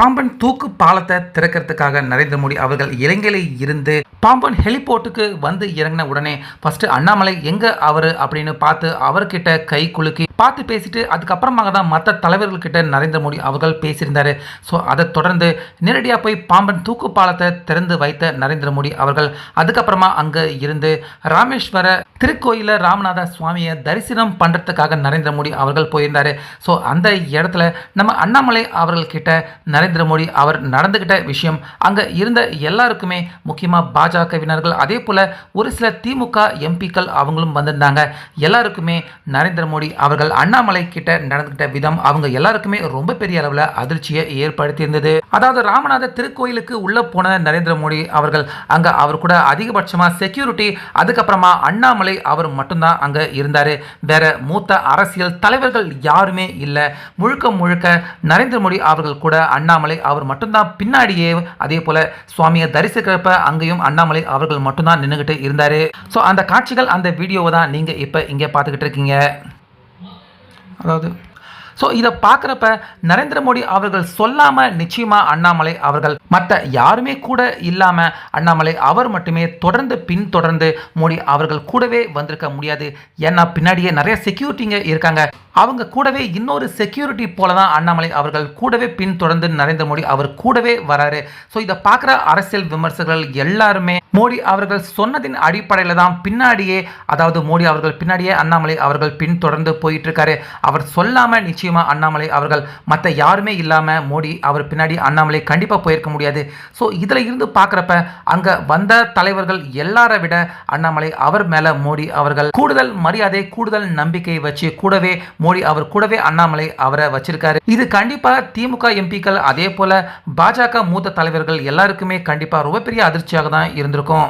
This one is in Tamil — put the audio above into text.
பாம்பன் தூக்கு பாலத்தை திறக்கிறதுக்காக நரேந்திர மோடி அவர்கள் இலங்கையில் இருந்து பாம்பன் ஹெலிபோர்ட்டுக்கு வந்து இறங்கின உடனே ஃபஸ்ட்டு அண்ணாமலை எங்க அவரு அப்படின்னு பார்த்து அவர்கிட்ட கை குலுக்கி பார்த்து பேசிட்டு அதுக்கப்புறமாக தான் மற்ற தலைவர்கள்கிட்ட நரேந்திர மோடி அவர்கள் பேசியிருந்தார். ஸோ அதை தொடர்ந்து நேரடியாக போய் பாம்பன் தூக்கு பாலத்தை திறந்து வைத்த நரேந்திர மோடி அவர்கள் அதுக்கப்புறமா அங்கே இருந்து ராமேஸ்வர திருக்கோயில ராமநாத சுவாமியை தரிசனம் பண்ணுறதுக்காக நரேந்திர மோடி அவர்கள் போயிருந்தார். ஸோ அந்த இடத்துல நம்ம அண்ணாமலை அவர்கள்கிட்ட நரேந்திர மோடி அவர் நடந்துக்கிட்ட விஷயம் அங்கே இருந்த எல்லாருக்குமே முக்கியமாக பாஜகவினர்கள் அதே போல் ஒரு சில திமுக எம்பிக்கள் அவங்களும் வந்திருந்தாங்க. எல்லாருக்குமே நரேந்திர மோடி அவர்கள் அண்ணாமலை கிட்ட நடந்துக்கிட்ட விதம் அவங்க எல்லாருக்குமே ரொம்ப பெரிய அளவில் அதிர்ச்சியை ஏற்படுத்தியிருந்தது. அதாவது ராமநாத திருக்கோயிலுக்கு உள்ளே போன நரேந்திர மோடி அவர்கள் அங்கே அவர் கூட அதிகபட்சமாக செக்யூரிட்டி அதுக்கப்புறமா அண்ணாமலை அவர் மட்டும்தான் அங்கே இருந்தார். வேற மூத்த அரசியல் தலைவர்கள் யாருமே இல்லை. முழுக்க முழுக்க நரேந்திர மோடி அவர்கள் கூட அண்ணாமலை அவர் மட்டும்தான். பின்னாடியே அதே போல சுவாமியை தரிசிக்கிறப்ப அங்கேயும் அண்ணாமலை அவர்கள் மட்டும்தான் நின்றுக்கிட்டு இருந்தார். ஸோ அந்த காட்சிகள் அந்த வீடியோவை தான் நீங்கள் இப்போ இங்கே பார்த்துக்கிட்டு இருக்கீங்க. அதாவது ஸோ இதை பார்க்குறப்ப நரேந்திர மோடி அவர்கள் சொல்லாமல் நிச்சயமாக அண்ணாமலை அவர்கள் மற்ற யாருமே கூட இல்லாமல் அண்ணாமலை அவர் மட்டுமே தொடர்ந்து பின்தொடர்ந்து மோடி அவர்கள் கூடவே வந்திருக்க முடியாது. ஏன்னா பின்னாடியே நிறைய செக்யூரிட்டிங்க இருக்காங்க. அவங்க கூடவே இன்னொரு செக்யூரிட்டி போல தான் அண்ணாமலை அவர்கள் கூடவே பின்தொடர்ந்து நரேந்திர மோடி அவர் கூடவே வராரு. ஸோ இதை பார்க்குற அரசியல் விமர்சகர்கள் எல்லாருமே மோடி அவர்கள் சொன்னதின் அடிப்படையில் தான் பின்னாடியே அதாவது மோடி அவர்கள் பின்னாடியே அண்ணாமலை அவர்கள் பின்தொடர்ந்து போயிட்டு இருக்காரு அவர் சொல்லாமல் நிச்சயமாக அண்ணாமலை அவர்கள் மற்ற யாருமே இல்லாமல் மோடி அவர் பின்னாடி அண்ணாமலை கண்டிப்பாக போயிருக்க முடியாது. ஸோ இதில் இருந்து பார்க்குறப்ப அங்கே வந்த தலைவர்கள் எல்லாரை விட அண்ணாமலை அவர் மேலே மோடி அவர்கள் கூடுதல் மரியாதை கூடுதல் நம்பிக்கை வச்சு கூடவே மோடி அவர் கூடவே அண்ணாமலை அவரை வச்சிருக்காரு. இது கண்டிப்பா திமுக எம்பிக்கள் அதே போல பாஜக மூத்த தலைவர்கள் எல்லாருக்குமே கண்டிப்பாக ரொம்ப பெரிய அதிர்ச்சியாக தான் இருந்திருக்கும்.